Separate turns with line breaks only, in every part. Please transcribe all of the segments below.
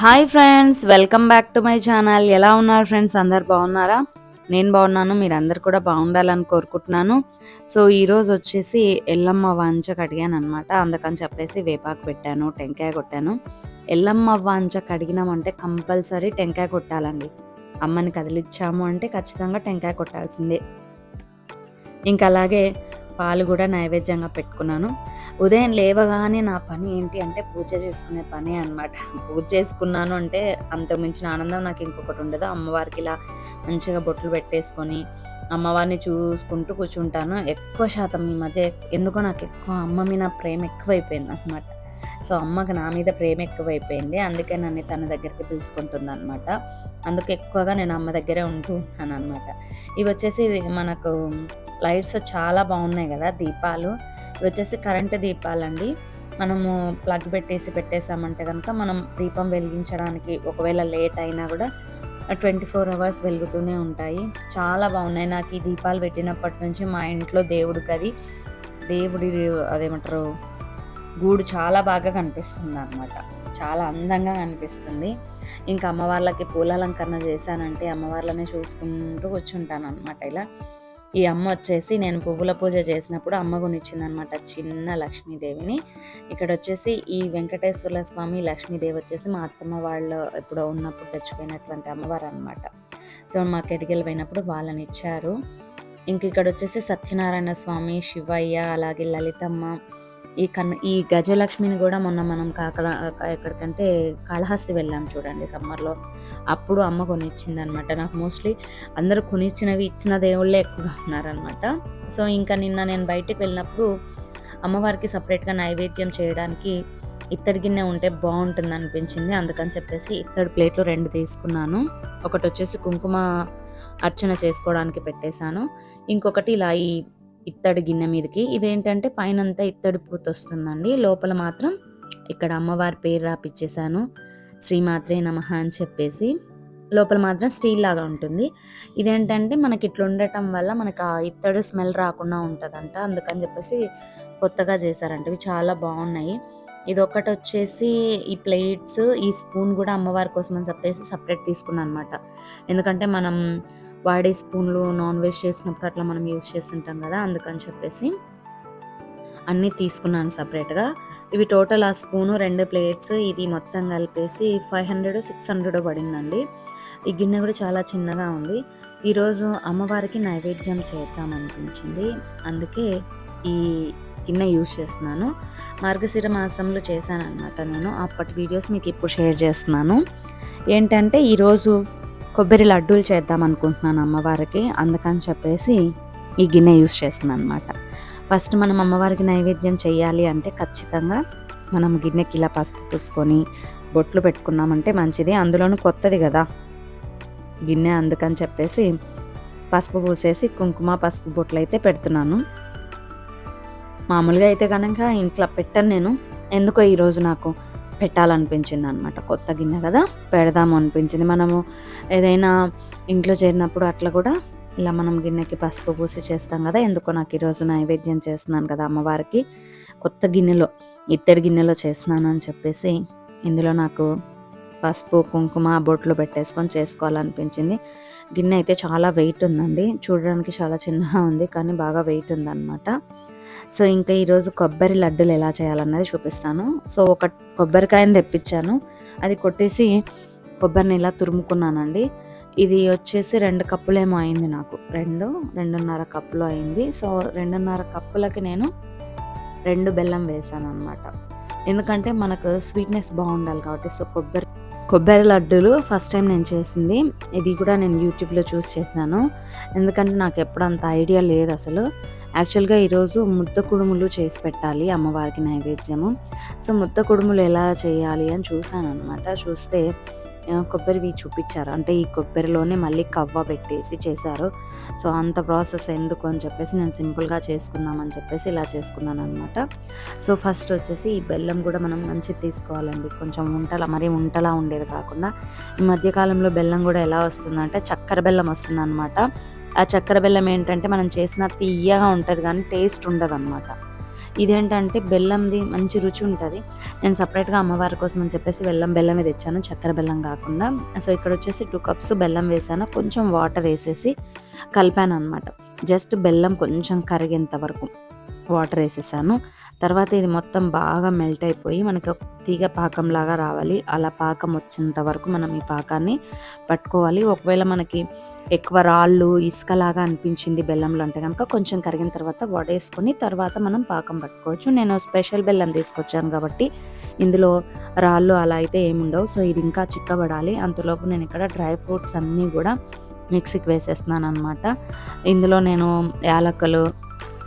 Hi friends welcome back to my channel. ఎలా ఉన్నారు friends? అందరు బాగున్నారా? నేను బాగున్నాను మీరందరు కూడా బాగుండాలని కోరుకుంటున్నాను. సో ఈరోజు వచ్చేసి ఎల్లమ్మ వాంచ కడిగాను అనమాట అందుకని చెప్పేసి వేపాకు పెట్టాను టెంకాయ కొట్టాను. ఎల్లమ్మ వాంచ కడిగినామంటే కంపల్సరీ టెంకాయ కొట్టాలండి. అమ్మని కదిలిచ్చాము అంటే ఖచ్చితంగా టెంకాయ కొట్టాల్సిందే. ఇంకా అలాగే పాలు కూడా నైవేద్యంగా పెట్టుకున్నాను. ఉదయం లేవగానే నా పని ఏంటి అంటే పూజ చేసుకునే పని అనమాట పూజ చేసుకున్నాను అంటే అంత మించిన ఆనందం నాకు ఇంకొకటి ఉండదు. అమ్మవారికి ఇలా మంచిగా బొట్లు పెట్టేసుకొని అమ్మవారిని చూసుకుంటూ కూర్చుంటాను. ఎక్కువ శాతం ఈ మధ్య ఎందుకో నాకు ఎక్కువ అమ్మ మీద ప్రేమ ఎక్కువైపోయింది అనమాట సో అమ్మకి నా మీద ప్రేమ ఎక్కువైపోయింది. అందుకే నన్ను తన దగ్గరికి పిలుచుకుంటుంది అనమాట అందుకు ఎక్కువగా నేను అమ్మ దగ్గరే ఉంటూ ఉన్నాను అనమాట ఇవి వచ్చేసి మనకు లైట్స్ చాలా బాగున్నాయి కదా దీపాలు. ఇవి వచ్చేసి కరెంటు దీపాలండి. మనము ప్లగ్ పెట్టేసి పెట్టేసామంటే కనుక మనం దీపం వెలిగించడానికి ఒకవేళ లేట్ అయినా కూడా ట్వంటీ ఫోర్ అవర్స్ వెలుగుతూనే ఉంటాయి. చాలా బాగున్నాయి. నాకు ఈ దీపాలు పెట్టినప్పటి నుంచి మా ఇంట్లో దేవుడికి అది దేవుడి అదేమంటారు గూడు చాలా బాగా కనిపిస్తుంది అనమాట చాలా అందంగా కనిపిస్తుంది. ఇంకా అమ్మవార్లకి పూలాలంకరణ చేశానంటే అమ్మవార్లనే చూసుకుంటూ కూర్చుంటాను అనమాట ఇలా. ఈ అమ్మ వచ్చేసి నేను పువ్వుల పూజ చేసినప్పుడు అమ్మ కొనిచ్చిందనమాట చిన్న లక్ష్మీదేవిని. ఇక్కడ వచ్చేసి ఈ వెంకటేశ్వర స్వామి లక్ష్మీదేవి వచ్చేసి మా అత్తమ్మ వాళ్ళు ఎప్పుడో ఉన్నప్పుడు తెచ్చిపోయినటువంటి అమ్మవారు అనమాట సో మా కెడిగలు పోయినప్పుడు వాళ్ళని ఇచ్చారు. ఇంక ఇక్కడ వచ్చేసి సత్యనారాయణ స్వామి శివయ్య అలాగే లలితమ్మ ఈ కన్ ఈ గజలక్ష్మిని కూడా మొన్న మనం కాకడ ఎక్కడికంటే కాళహస్తి వెళ్ళాం చూడండి సమ్మర్లో. అప్పుడు అమ్మ కొనిచ్చింది అనమాట నాకు మోస్ట్లీ అందరూ కొనిచ్చినవి ఇచ్చిన దేవుళ్ళే ఎక్కువగా ఉన్నారనమాట. సో ఇంకా నిన్న నేను బయటకు వెళ్ళినప్పుడు అమ్మవారికి సపరేట్గా నైవేద్యం చేయడానికి ఇత్తడి గిన్నె ఉంటే బాగుంటుంది అనిపించింది అందుకని చెప్పేసి ఇత్తడి ప్లేట్లు రెండు తీసుకున్నాను. ఒకటి వచ్చేసి కుంకుమ అర్చన చేసుకోవడానికి పెట్టేశాను. ఇంకొకటి ఇలా ఈ ఇత్తడి గిన్నె మీదకి. ఇదేంటంటే పైనంతా ఇత్తడి పూత వస్తుందండి లోపల మాత్రం ఇక్కడ అమ్మవారి పేరు రాపిచ్చేసాను శ్రీమాత్రే నమ అని చెప్పేసి. లోపల మాత్రం స్టీల్ లాగా ఉంటుంది. ఇదేంటంటే మనకి ఇట్లా ఉండటం వల్ల మనకు ఆ ఇత్తడి స్మెల్ రాకుండా ఉంటుందంట. అందుకని చెప్పేసి కొత్తగా చేశారంట. ఇవి చాలా బాగున్నాయి. ఇది ఒకటి వచ్చేసి ఈ ప్లేట్స్ ఈ స్పూన్ కూడా అమ్మవారి కోసం అని చెప్పేసి సపరేట్ తీసుకున్నాను అనమాట ఎందుకంటే మనం వాడే స్పూన్లు నాన్ వెజ్ చేసినప్పుడు అట్లా మనం యూజ్ చేస్తుంటాం కదా అందుకని చెప్పేసి అన్నీ తీసుకున్నాను సపరేట్గా. ఇవి టోటల్ ఆ స్పూను రెండు ప్లేట్స్ ఇది మొత్తం కలిపేసి ఫైవ్ హండ్రెడ్ సిక్స్ హండ్రెడ్ పడిందండి. ఈ గిన్నె కూడా చాలా చిన్నగా ఉంది. ఈరోజు అమ్మవారికి నైవేద్యం చేద్దాం అనిపించింది. అందుకే ఈ గిన్నె యూజ్ చేస్తున్నాను. మార్గశిర మాసంలో చేశాను అనమాట నేను. అప్పటి వీడియోస్ మీకు ఇప్పుడు షేర్ చేస్తున్నాను. ఏంటంటే ఈరోజు కొబ్బరి లడ్డూలు చేద్దాం అనుకుంటున్నాను అమ్మవారికి. అందుకని చెప్పేసి ఈ గిన్నె యూస్ చేస్తున్నాను అనమాట ఫస్ట్ మనం అమ్మవారికి నైవేద్యం చేయాలి అంటే ఖచ్చితంగా మనం గిన్నెకి ఇలా పసుపు పూసుకొని బొట్లు పెట్టుకున్నామంటే మంచిది. అందులోనూ కొత్తది కదా గిన్నె అందుకని చెప్పేసి పసుపు పూసేసి కుంకుమ పసుపు బొట్లు అయితే పెడుతున్నాను. మామూలుగా అయితే కనుక ఇంట్లో పెట్టను నేను. ఎందుకో ఈరోజు నాకు పెట్టాలనిపించింది అనమాట కొత్త గిన్నె కదా పెడదాము అనిపించింది. మనము ఏదైనా ఇంట్లో చేరినప్పుడు అట్లా కూడా ఇలా మనం గిన్నెకి పసుపు పూసి చేస్తాం కదా ఎందుకో నాకు ఈరోజు నైవేద్యం చేస్తున్నాను కదా అమ్మవారికి. కొత్త గిన్నెలో ఇత్తడి గిన్నెలో చేస్తున్నాను అని చెప్పేసి ఇందులో నాకు పసుపు కుంకుమ బొట్లు పెట్టేసుకొని చేసుకోవాలనిపించింది. గిన్నె అయితే చాలా వెయిట్ ఉందండి. చూడడానికి చాలా చిన్నగా ఉంది కానీ బాగా వెయిట్ ఉందన్నమాట. సో ఇంకా ఈరోజు కొబ్బరి లడ్డూలు ఎలా చేయాలన్నది చూపిస్తాను. సో ఒక కొబ్బరికాయని తెప్పించాను. అది కొట్టేసి కొబ్బరిని ఇలా తురుముకున్నానండి. ఇది వచ్చేసి రెండు కప్పులేమో అయింది నాకు. రెండు రెండున్నర కప్పులు అయింది. సో రెండున్నర కప్పులకి నేను రెండు బెల్లం వేసాను అనమాట ఎందుకంటే మనకు స్వీట్నెస్ బాగుండాలి కాబట్టి సో కొబ్బరి కొబ్బరి లడ్డూలు ఫస్ట్ టైం నేను చేసింది. ఇది కూడా నేను యూట్యూబ్లో చూస్ చేశాను. ఎందుకంటే నాకు ఎప్పుడు అంత ఐడియా లేదు అసలు. యాక్చువల్గా ఈరోజు ముద్ద కుడుములు చేసి పెట్టాలి అమ్మవారికి నైవేద్యము. సో ముద్ద కుడుములు ఎలా చేయాలి అని చూశాను అనమాట చూస్తే కొబ్బరివి చూపించారు. అంటే ఈ కొబ్బరిలోనే మళ్ళీ కవ్వ పెట్టేసి చేశారు. సో అంత ప్రాసెస్ ఎందుకు అని చెప్పేసి నేను సింపుల్గా చేసుకుందామని చెప్పేసి ఇలా చేసుకున్నాను అనమాట సో ఫస్ట్ వచ్చేసి ఈ బెల్లం కూడా మనం మంచిది తీసుకోవాలండి. కొంచెం ఉంటలా మరీ ఉంటలా ఉండేది కాకుండా. ఈ మధ్యకాలంలో బెల్లం కూడా ఎలా వస్తుందంటే చక్కెర బెల్లం వస్తుంది అనమాట ఆ చక్కెర బెల్లం ఏంటంటే మనం చేసిన తీయగా ఉంటుంది కానీ టేస్ట్ ఉండదు అనమాట ఇదేంటంటే బెల్లంది మంచి రుచి ఉంటుంది. నేను సపరేట్గా అమ్మవారి కోసం అని చెప్పేసి బెల్లం బెల్లం తెచ్చాను. చక్కెర బెల్లం కాకుండా. సో ఇక్కడ వచ్చేసి టూ కప్స్ బెల్లం వేసాను. కొంచెం వాటర్ వేసేసి కలిపాను అనమాట జస్ట్ బెల్లం కొంచెం కరిగేంత వరకు వాటర్ వేసేసాను. తర్వాత ఇది మొత్తం బాగా మెల్ట్ అయిపోయి మనకి తీగ పాకం లాగా రావాలి. అలా పాకం వచ్చేంత వరకు మనం ఈ పాకాన్ని పట్టుకోవాలి. ఒకవేళ మనకి ఎక్కువ రాళ్ళు ఇసుకలాగా అనిపించింది బెల్లంలో అంటే కనుక కొంచెం కరిగిన తర్వాత వడేసుకొని తర్వాత మనం పాకం పట్టుకోవచ్చు. నేను స్పెషల్ బెల్లం తీసుకొచ్చాను కాబట్టి ఇందులో రాళ్ళు అలా అయితే ఏముండవు సో ఇది ఇంకా చిక్కబడాలి. అంతలోపు నేను ఇక్కడ డ్రై ఫ్రూట్స్ అన్నీ కూడా మిక్సీకి వేసేస్తున్నాను అనమాట ఇందులో నేను యాలక్కలు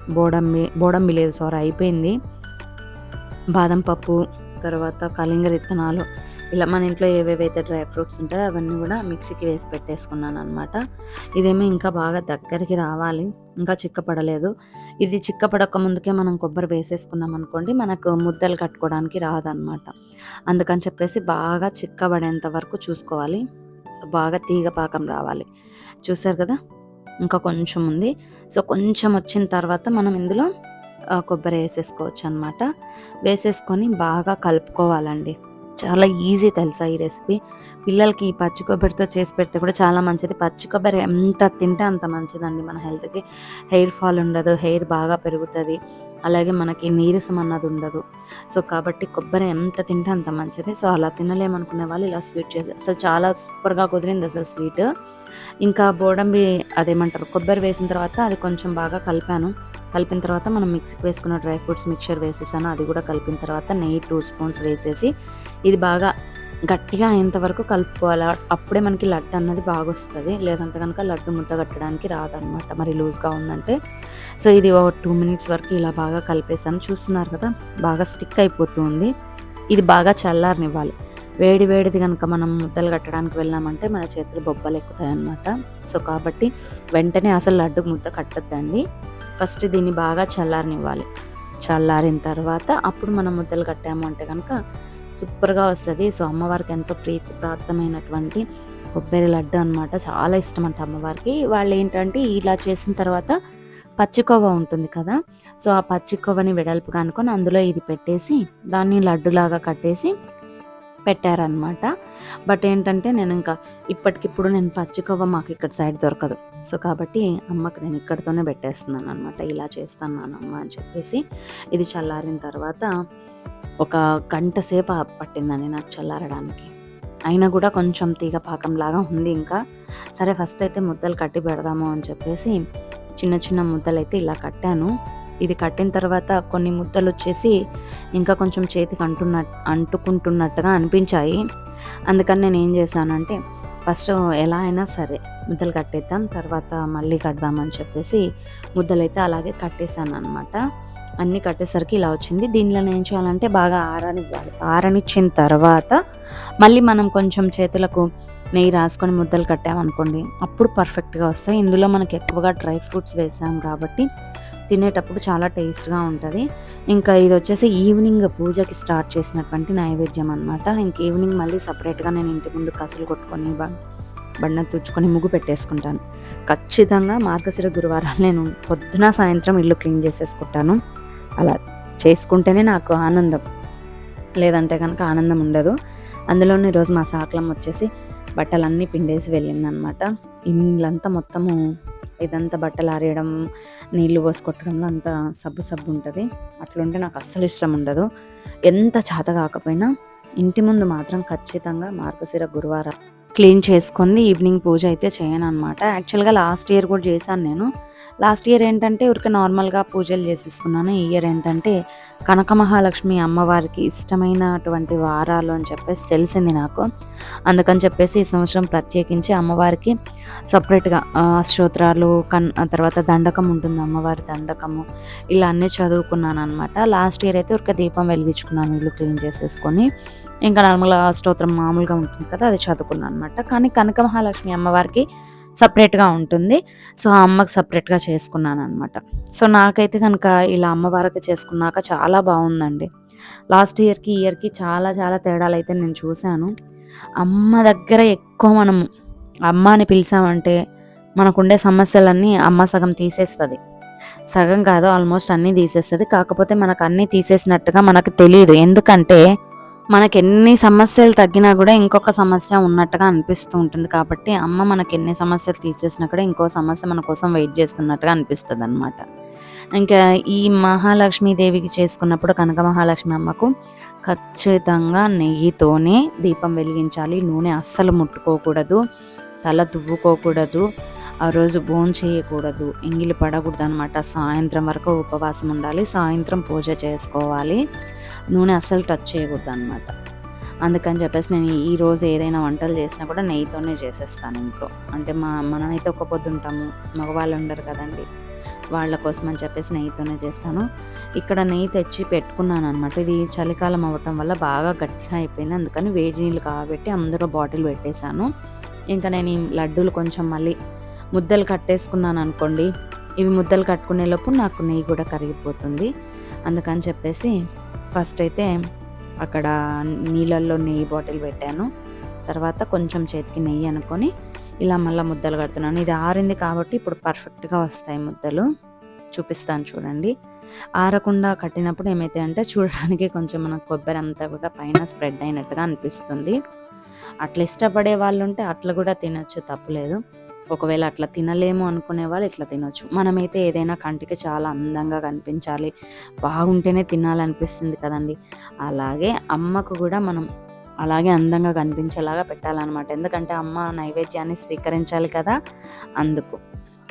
బోడంబి బోడంబి లేదు సారీ అయిపోయింది. బాదం పప్పు తర్వాత కలింగర విత్తనాలు. ఇలా మన ఇంట్లో ఏవేవైతే డ్రై ఫ్రూట్స్ ఉంటాయో అవన్నీ కూడా మిక్సీకి వేసి పెట్టేసుకున్నాను అనమాట ఇదేమో ఇంకా బాగా దగ్గరికి రావాలి ఇంకా చిక్కపడలేదు. ఇది చిక్కపడక ముందుకే మనం కొబ్బరి వేసేసుకున్నాం అనుకోండి మనకు ముద్దలు కట్టుకోవడానికి రాదనమాట అందుకని చెప్పేసి బాగా చిక్కబడేంత వరకు చూసుకోవాలి. బాగా తీగ పాకం రావాలి. చూసారు కదా? ఇంకా కొంచెం ఉంది. సో కొంచెం వచ్చిన తర్వాత మనం ఇందులో కొబ్బరి వేసేసుకోవచ్చు అనమాట వేసేసుకొని బాగా కలుపుకోవాలండి. చాలా ఈజీ తెలుసా ఈ రెసిపీ. పిల్లలకి ఈ పచ్చి కొబ్బరితో చేసి పెడితే కూడా చాలా మంచిది. పచ్చి కొబ్బరి ఎంత తింటే అంత మంచిదండి మన హెల్త్కి. హెయిర్ ఫాల్ ఉండదు హెయిర్ బాగా పెరుగుతుంది. అలాగే మనకి నీరసం అన్నది ఉండదు. సో కాబట్టి కొబ్బరి ఎంత తింటే అంత మంచిది. సో అలా తినలేమనుకునే వాళ్ళు ఇలా స్వీట్ చేసి అసలు చాలా సూపర్గా కుదిరింది అసలు స్వీట్. ఇంకా బోడంబి అదేమంటారు కొబ్బరి వేసిన తర్వాత అది కొంచెం బాగా కలిపాను. కలిపిన తర్వాత మనం మిక్సీకి వేసుకున్న డ్రై ఫ్రూట్స్ మిక్చర్ వేసేసాను. అది కూడా కలిపిన తర్వాత నెయ్యి టూ స్పూన్స్ వేసేసి ఇది బాగా గట్టిగా అయ్యేంత వరకు కలుపుకోవాలి. అప్పుడే మనకి లడ్డు అన్నది బాగా వస్తుంది లేదంటే కనుక లడ్డు ముద్ద కట్టడానికి రాదనమాట మరి లూజ్గా ఉందంటే. సో ఇది ఒక టూ మినిట్స్ వరకు ఇలా బాగా కలిపేసాను. చూస్తున్నారు కదా బాగా స్టిక్ అయిపోతుంది. ఇది బాగా చల్లారనివ్వాలి. వేడి వేడిది కనుక మనం ముద్దలు కట్టడానికి వెళ్ళామంటే మన చేతులు బొబ్బలు ఎక్కుతాయి అన్నమాట సో కాబట్టి వెంటనే అసలు లడ్డు ముద్ద కట్టద్దండి. ఫస్ట్ దీన్ని బాగా చల్లారనివ్వాలి. చల్లారిన తర్వాత అప్పుడు మనం ముద్దలు కట్టాము అంటే కనుక సూపర్గా వస్తుంది. సో అమ్మవారికి ఎంతో ప్రీతిప్రాప్తమైనటువంటి కొబ్బరి లడ్డు అనమాట చాలా ఇష్టం అంట అమ్మవారికి. వాళ్ళు ఏంటంటే ఇలా చేసిన తర్వాత పచ్చికొవ్వ ఉంటుంది కదా. సో ఆ పచ్చికొవ్వని వెడల్పు కనుకొని అందులో ఇది పెట్టేసి దాన్ని లడ్డులాగా కట్టేసి పెట్టారనమాట బట్ ఏంటంటే నేను ఇంకా ఇప్పటికిప్పుడు నేను పచ్చికొవ్వ మాకు ఇక్కడ సైడ్ దొరకదు. సో కాబట్టి అమ్మకి నేను ఇక్కడితోనే పెట్టేస్తున్నాను అనమాట ఇలా చేస్తాను నానమ్మ అని చెప్పేసి ఇది చల్లారిన తర్వాత ఒక గంట సేపు పట్టిందండి నాకు చల్లారడానికి. అయినా కూడా కొంచెం తీగ పాకంలాగా ఉంది ఇంకా. సరే ఫస్ట్ అయితే ముద్దలు కట్టి పెడదాము అని చెప్పేసి చిన్న చిన్న ముద్దలు అయితే ఇలా కట్టాను. ఇది కట్టిన తర్వాత కొన్ని ముద్దలు వచ్చేసి ఇంకా కొంచెం చేతికి అంటున్న అంటుకుంటున్నట్టుగా అనిపించాయి. అందుకని నేను ఏం చేశానంటే ఫస్ట్ ఎలా అయినా సరే ముద్దలు కట్టేద్దాం తర్వాత మళ్ళీ కడదామని చెప్పేసి ముద్దలైతే అలాగే కట్టేశాను అనమాట అన్నీ కట్టేసరికి ఇలా వచ్చింది. దీనిలో ఏం చేయాలంటే బాగా ఆరనివ్వాలి. ఆరనిచ్చిన తర్వాత మళ్ళీ మనం కొంచెం చేతులకు నెయ్యి రాసుకొని ముద్దలు కట్టామనుకోండి అప్పుడు పర్ఫెక్ట్గా వస్తాయి. ఇందులో మనకి ఎక్కువగా డ్రై ఫ్రూట్స్ వేసాం కాబట్టి తినేటప్పుడు చాలా టేస్ట్గా ఉంటుంది. ఇంకా ఇది వచ్చేసి ఈవినింగ్ పూజకి స్టార్ట్ చేసినటువంటి నైవేద్యం అనమాట ఇంక ఈవినింగ్ మళ్ళీ సపరేట్గా నేను ఇంటి ముందు కసులు కొట్టుకొని బండ తుడుచుకొని ముగ్గు పెట్టేసుకుంటాను. ఖచ్చితంగా మార్గశిర గురువారాలు నేను పొద్దున సాయంత్రం ఇల్లు క్లీన్ చేసేసుకుంటాను. అలా చేసుకుంటేనే నాకు ఆనందం. లేదంటే కనుక ఆనందం ఉండదు. అందులోనే ఈరోజు మా సాకలం వచ్చేసి బట్టలన్నీ పిండేసి వెళ్ళిందనమాట ఇల్లంతా మొత్తము ఇదంతా బట్టలు ఆరేయడం నీళ్ళు పోసుకొట్టడంలో అంత సబ్బు సబ్బు ఉంటుంది అట్లుంటే నాకు అస్సలు ఇష్టం ఉండదు. ఎంత చేత కాకపోయినా ఇంటి ముందు మాత్రం ఖచ్చితంగా మార్గశిర గురువారం క్లీన్ చేసుకుంది ఈవినింగ్ పూజ అయితే చేయను అనమాట యాక్చువల్గా లాస్ట్ ఇయర్ కూడా చేశాను నేను. లాస్ట్ ఇయర్ ఏంటంటే ఊరికి నార్మల్గా పూజలు చేసేసుకున్నాను. ఈ ఇయర్ ఏంటంటే కనక మహాలక్ష్మి అమ్మవారికి ఇష్టమైనటువంటి వారాలు అని చెప్పేసి తెలిసింది నాకు. అందుకని చెప్పేసి ఈ సంవత్సరం ప్రత్యేకించి అమ్మవారికి సపరేట్గా స్తోత్రాలు కన్ తర్వాత దండకం ఉంటుంది అమ్మవారి దండకము ఇలా అన్నీ చదువుకున్నాను అనమాట లాస్ట్ ఇయర్ అయితే ఒక దీపం వెలిగించుకున్నాను ఇల్లు క్లీన్ చేసేసుకొని. ఇంకా నార్మల్గా స్తోత్రం మామూలుగా ఉంటుంది కదా అది చదువుకున్నాను అనమాట కానీ కనక మహాలక్ష్మి అమ్మవారికి సపరేట్గా ఉంటుంది. సో ఆ అమ్మకి సపరేట్గా చేసుకున్నాను అనమాట సో నాకైతే కనుక ఇలా అమ్మవారికి చేసుకున్నాక చాలా బాగుందండి. లాస్ట్ ఇయర్కి ఇయర్కి చాలా చాలా తేడాలు అయితే నేను చూశాను. అమ్మ దగ్గర ఎక్కువ మనము అమ్మ అని పిలిచామంటే మనకుండే సమస్యలన్నీ అమ్మ సగం తీసేస్తుంది. సగం కాదు ఆల్మోస్ట్ అన్నీ తీసేస్తుంది. కాకపోతే మనకు అన్నీ తీసేసినట్టుగా మనకు తెలియదు ఎందుకంటే మనకి ఎన్ని సమస్యలు తగ్గినా కూడా ఇంకొక సమస్య ఉన్నట్టుగా అనిపిస్తూ ఉంటుంది కాబట్టి అమ్మ మనకి ఎన్ని సమస్యలు తీసేసినా కూడా ఇంకో సమస్య మన కోసం వెయిట్ చేస్తున్నట్టుగా అనిపిస్తుంది అనమాట ఇంకా ఈ మహాలక్ష్మీదేవికి చేసుకున్నప్పుడు కనక మహాలక్ష్మి అమ్మకు ఖచ్చితంగా నెయ్యితోనే దీపం వెలిగించాలి. నూనె అస్సలు ముట్టుకోకూడదు తల దువ్వుకోకూడదు ఆ రోజు భోజనం చేయకూడదు ఎంగిలి పడకూడదు అనమాట సాయంత్రం వరకు ఉపవాసం ఉండాలి సాయంత్రం పూజ చేసుకోవాలి. నూనె అస్సలు టచ్ చేయకూడదు అనమాట అందుకని చెప్పేసి నేను ఈరోజు ఏదైనా వంటలు చేసినా కూడా నెయ్యితోనే చేసేస్తాను ఇంట్లో. అంటే మా మనమైతే ఒక పొద్దు ఉంటాము మగవాళ్ళు ఉండరు కదండి. వాళ్ళ కోసం అని చెప్పేసి నెయ్యితోనే చేస్తాను. ఇక్కడ నెయ్యి తెచ్చి పెట్టుకున్నాను అనమాట ఇది చలికాలం అవ్వటం వల్ల బాగా గట్టిగా అయిపోయింది. అందుకని వేడి నీళ్ళు కాబట్టి అందరూ బాటిల్ పెట్టేశాను. ఇంకా నేను ఈ లడ్డూలు కొంచెం మళ్ళీ ముద్దలు కట్టేసుకున్నాను అనుకోండి. ఇవి ముద్దలు కట్టుకునే లోపు నాకు నెయ్యి కూడా కరిగిపోతుంది. అందుకని చెప్పేసి ఫస్ట్ అయితే అక్కడ నీళ్ళల్లో నెయ్యి బాటిల్ పెట్టాను. తర్వాత కొంచెం చేతికి నెయ్యి అనుకొని ఇలా మళ్ళీ ముద్దలు కడుతున్నాను. ఇది ఆరింది కాబట్టి ఇప్పుడు పర్ఫెక్ట్గా వస్తాయి ముద్దలు. చూపిస్తాను చూడండి. ఆరకుండా కట్టినప్పుడు ఏమైతే అంటే చూడడానికి కొంచెం మన కొబ్బరి అంతా కూడా పైన స్ప్రెడ్ అయినట్టుగా అనిపిస్తుంది. అట్లా ఇష్టపడే వాళ్ళు ఉంటే అట్లా కూడా తినచ్చు తప్పులేదు. ఒకవేళ అట్లా తినలేము అనుకునే వాళ్ళు ఇట్లా తినొచ్చు. మనమైతే ఏదైనా కంటికి చాలా అందంగా కనిపించాలి. బాగుంటేనే తినాలనిపిస్తుంది కదండి. అలాగే అమ్మకు కూడా మనం అలాగే అందంగా కనిపించేలాగా పెట్టాలన్నమాట. ఎందుకంటే అమ్మ నైవేద్యాన్ని స్వీకరించాలి కదా. అందుకు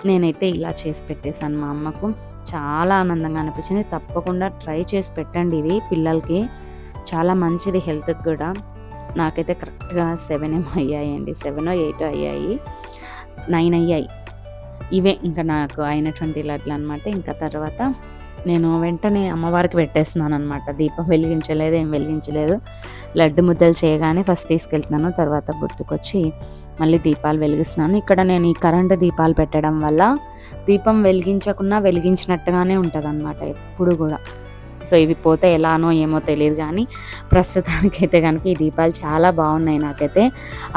నేనైతే ఇలా చేసి పెట్టేశాను మా అమ్మకు. చాలా ఆనందంగా అనిపించింది. తప్పకుండా ట్రై చేసి పెట్టండి ఇది పిల్లలకి. చాలా మంచిది హెల్త్కి కూడా. నాకైతే కరెక్ట్గా సెవెన్ ఏమో అయ్యాయండి. సెవెన్ ఎయిట్ అయ్యాయి. నైన్ అయ్యాయి. ఇవే ఇంకా నాకు అయినటువంటి లడ్లు అనమాట ఇంకా తర్వాత నేను వెంటనే అమ్మవారికి పెట్టేస్తున్నాను అనమాట దీపం వెలిగించలేదు ఏం వెలిగించలేదు. లడ్డు ముద్దలు చేయగానే ఫస్ట్ తీసుకెళ్తున్నాను తర్వాత గుర్తుకొచ్చి మళ్ళీ దీపాలు వెలిగిస్తున్నాను. ఇక్కడ నేను ఈ కరెంటు దీపాలు పెట్టడం వల్ల దీపం వెలిగించకున్నా వెలిగించినట్టుగానే ఉంటుంది అనమాట ఎప్పుడు కూడా. సో ఇవి పోతే ఎలానో ఏమో తెలియదు కానీ ప్రస్తుతానికైతే కనుక ఈ దీపాలు చాలా బాగున్నాయి నాకైతే.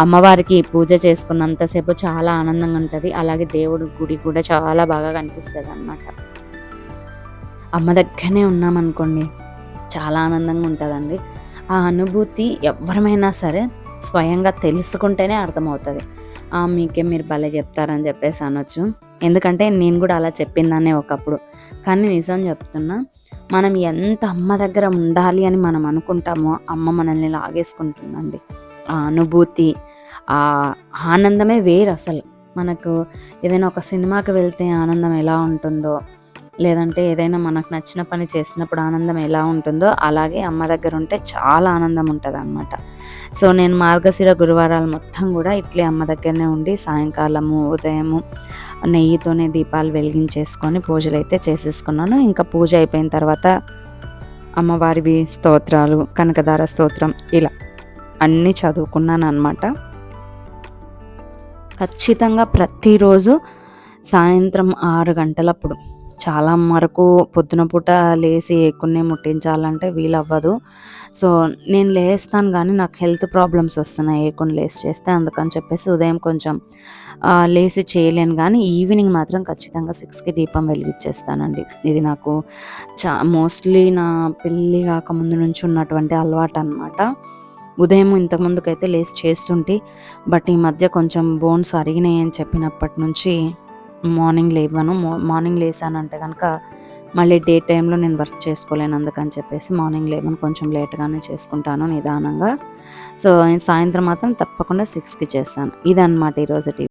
అమ్మవారికి పూజ చేసుకున్నంతసేపు చాలా ఆనందంగా ఉంటుంది. అలాగే దేవుడి గుడి కూడా చాలా బాగా కనిపిస్తుంది అనమాట అమ్మ దగ్గరనే ఉన్నామనుకోండి చాలా ఆనందంగా ఉంటుందండి. ఆ అనుభూతి ఎవరమైనా సరే స్వయంగా తెలుసుకుంటేనే అర్థమవుతుంది. మీకే మీరు భలే చెప్తారని చెప్పేసి అనొచ్చు. ఎందుకంటే నేను కూడా అలా చెప్పిందానే ఒకప్పుడు. కానీ నిజం చెప్తున్నా మనం ఎంత అమ్మ దగ్గర ఉండాలి అని మనం అనుకుంటామో అమ్మ మనల్ని లాగేసుకుంటుందండి. ఆ అనుభూతి ఆ ఆనందమే వేరు అసలు. మనకు ఏదైనా ఒక సినిమాకి వెళ్తే ఆనందం ఎలా ఉంటుందో లేదంటే ఏదైనా మనకు నచ్చిన పని చేసినప్పుడు ఆనందం ఎలా ఉంటుందో అలాగే అమ్మ దగ్గర ఉంటే చాలా ఆనందం ఉంటుంది అన్నమాట సో నేను మార్గశిర గురువారాలు మొత్తం కూడా ఇట్లే అమ్మ దగ్గరనే ఉండి సాయంకాలము ఉదయము నెయ్యితోనే దీపాలు వెలిగించేసుకొని పూజలు అయితే చేసేసుకున్నాను. ఇంకా పూజ అయిపోయిన తర్వాత అమ్మవారివి స్తోత్రాలు కనకదార స్తోత్రం ఇలా అన్నీ చదువుకున్నాను అనమాట ఖచ్చితంగా ప్రతిరోజు సాయంత్రం ఆరు గంటలప్పుడు చాలా వరకు పొద్దున పూట లేసి కొన్ని ముట్టించాలంటే వీలవ్వదు. సో నేను లేస్తాను కానీ నాకు హెల్త్ ప్రాబ్లమ్స్ వస్తున్నాయి కొన్ని లేసి చేస్తే అందుకని చెప్పేసి ఉదయం కొంచెం లేసి చేయలేను కానీ ఈవినింగ్ మాత్రం ఖచ్చితంగా సిక్స్కి దీపం వెలిగించేస్తానండి. ఇది నాకు చా మోస్ట్లీ నా పెళ్ళి కాకముందు నుంచి ఉన్నటువంటి అలవాటు అనమాట ఉదయం ఇంతకుముందుకైతే లేసి చేస్తుంటే బట్ ఈ మధ్య కొంచెం బోన్స్ అరిగినాయి అని చెప్పినప్పటి నుంచి మార్నింగ్ లేవను. మార్నింగ్ లేసానంటే కనుక మళ్ళీ డే టైంలో నేను వర్క్ చేసుకోలేను అందుకని చెప్పేసి మార్నింగ్ లేవను. కొంచెం లేట్గానే చేసుకుంటాను నిదానంగా. సో సాయంత్రం మాత్రం తప్పకుండా సిక్స్కి చేస్తాను. ఇదన్నమాట ఈరోజు